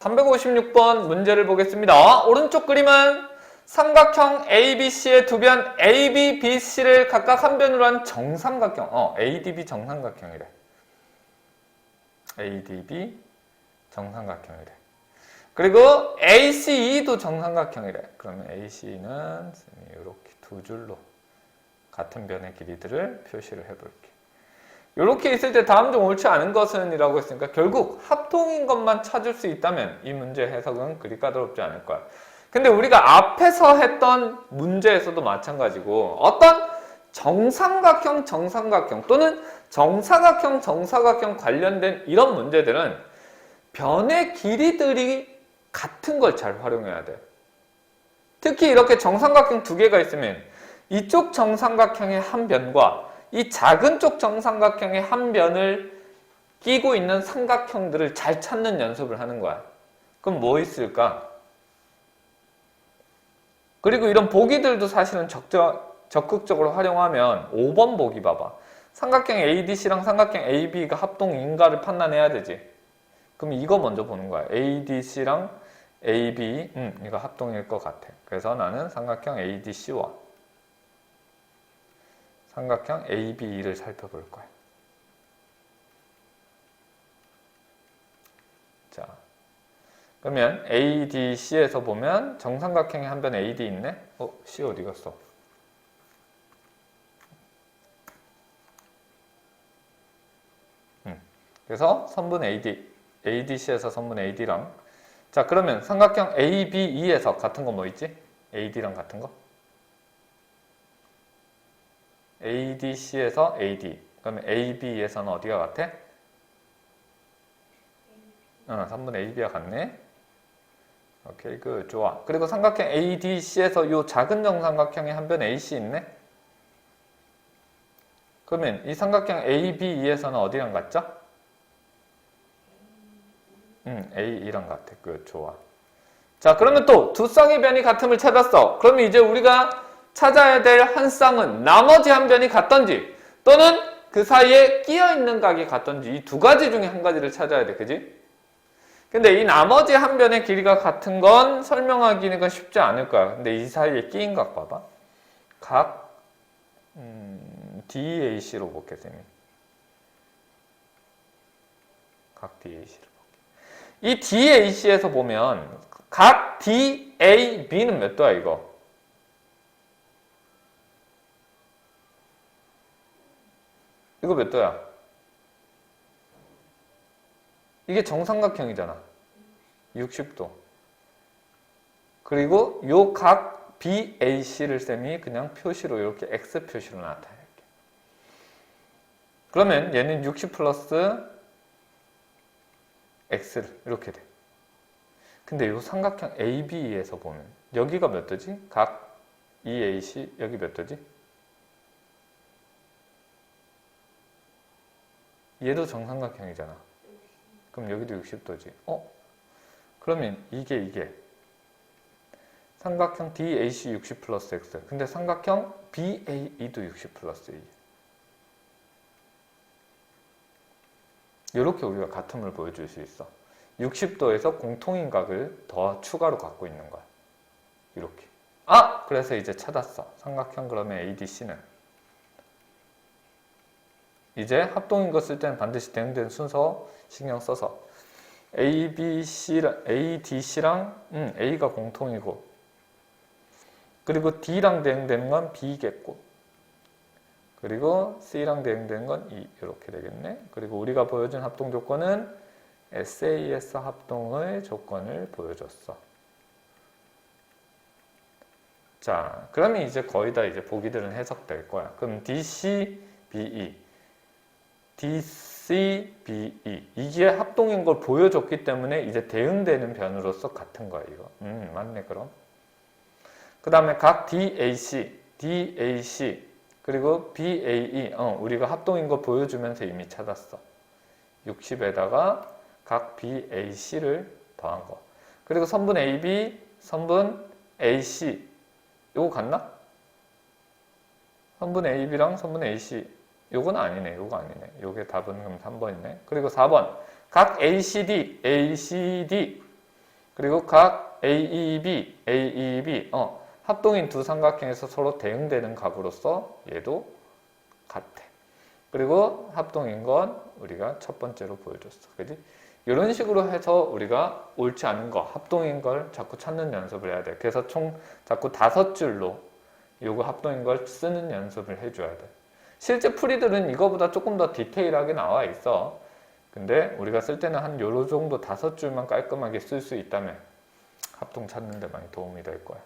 356번 문제를 보겠습니다. 오른쪽 그림은 삼각형 ABC의 두 변 AB, BC를 각각 한 변으로 한 정삼각형. 어, ADB 정삼각형이래. ADB 정삼각형이래. 그리고 ACE도 정삼각형이래. 그러면 AC는 이렇게 두 줄로 같은 변의 길이들을 표시를 해볼게. 이렇게 있을 때 다음 중 옳지 않은 것은 이라고 했으니까 결국 합동인 것만 찾을 수 있다면 이 문제 해석은 그리 까다롭지 않을 거야. 근데 우리가 앞에서 했던 문제에서도 마찬가지고 어떤 정삼각형, 정삼각형 또는 정사각형, 정사각형 관련된 이런 문제들은 변의 길이들이 같은 걸 잘 활용해야 돼. 특히 이렇게 정삼각형 두 개가 있으면 이쪽 정삼각형의 한 변과 이 작은 쪽 정삼각형의 한 변을 끼고 있는 삼각형들을 잘 찾는 연습을 하는 거야. 그럼 뭐 있을까? 그리고 이런 보기들도 사실은 적적, 적극적으로 활용하면 5번 보기 봐봐. 삼각형 ADC랑 삼각형 AB가 합동 인가를 판단해야 되지. 그럼 이거 먼저 보는 거야. ADC랑 AB, 음, 이거 합동일 것 같아. 그래서 나는 삼각형 ADC와 삼각형 AB를 살펴볼 거야. 자, 그러면 ADC에서 보면 정삼각형의 한변 AD 있네? 어, C 어디 갔어? 음, 그래서 선분 AD, ADC에서 선분 AD랑 자, 그러면 삼각형 ABE에서 같은 거 뭐 있지? AD랑 같은 거? ADC에서 AD. 그러면 AB에서는 어디가 같아? 어, 3분의 AB가 같네. 오케이, 그 좋아. 그리고 삼각형 ADC에서 이 작은 정삼각형의 한변 AC 있네. 그러면 이 삼각형 ABE에서는 어디랑 같죠? 음, A2랑 같아. 그 좋아. 자, 그러면 또 두 쌍의 변이 같음을 찾았어. 그러면 이제 우리가 찾아야 될 한 쌍은 나머지 한 변이 같던지 또는 그 사이에 끼어 있는 각이 같던지 이 두 가지 중에 한 가지를 찾아야 돼. 그지? 근데 이 나머지 한 변의 길이가 같은 건 설명하기는 쉽지 않을 거야. 근데 이 사이에 끼인 각 봐봐. 각 음, DAC로 볼게, 쌤이. 각 DAC로 볼게. 이 DAC에서 보면 각 DAB는 몇 도야, 이거? 이거 몇 도야? 이게 정삼각형이잖아. 60도. 그리고 요 각 BAC를 쌤이 그냥 표시로 이렇게 X 표시로 나타낼게. 그러면 얘는 60 플러스 X를 이렇게 돼. 근데 요 삼각형 AB에서 보면 여기가 몇 도지? 각 EAC 여기 몇 도지? 얘도 정삼각형이잖아. 그럼 여기도 60도지. 어? 그러면 이게 이게 삼각형 DAC 60 플러스 X. 근데 삼각형 BAE도 60 플러스 2. 이렇게 우리가 같음을 보여줄 수 있어. 60도에서 공통인 각을 더 추가로 갖고 있는 거야. 이렇게. 아! 그래서 이제 찾았어. 삼각형 그러면 ADC는 이제 합동인 거 쓸 때는 반드시 대응되는 순서 신경 써서 A, B, C, A, D, C랑 음, A가 공통이고 그리고 D랑 대응되는 건 B겠고 그리고 C랑 대응되는 건 E 이렇게 되겠네. 그리고 우리가 보여준 합동 조건은 SAS 합동의 조건을 보여줬어. 자, 그러면 이제 거의 다 이제 보기들은 해석될 거야. 그럼 DC, BE DCBE 이게 합동인 걸 보여줬기 때문에 이제 대응되는 변으로서 같은 이거 음 맞네 그럼. 그 다음에 각 DAC DAC 그리고 BAE 어, 우리가 합동인 거 보여주면서 이미 찾았어. 60에다가 각 BAC를 더한 거. 그리고 선분 AB 선분 AC 이거 같나? 선분 AB랑 선분 AC 요건 아니네. 요거 아니네. 요게 답은 그럼 3번이네. 그리고 4번. 각 ACD, ACD. 그리고 각 AEB, AEB, 어, 합동인 두 삼각형에서 서로 대응되는 값으로서 얘도 같아. 그리고 합동인 건 우리가 첫 번째로 보여줬어. 그지? 이런 식으로 해서 우리가 옳지 않은 거, 합동인 걸 자꾸 찾는 연습을 해야 돼. 그래서 총 자꾸 다섯 줄로 요거 합동인 걸 쓰는 연습을 해줘야 돼. 실제 풀이들은 이거보다 조금 더 디테일하게 나와 있어. 근데 우리가 쓸 때는 한 요로 정도 다섯 줄만 깔끔하게 쓸 수 있다면 합동 찾는 데 많이 도움이 될 거야.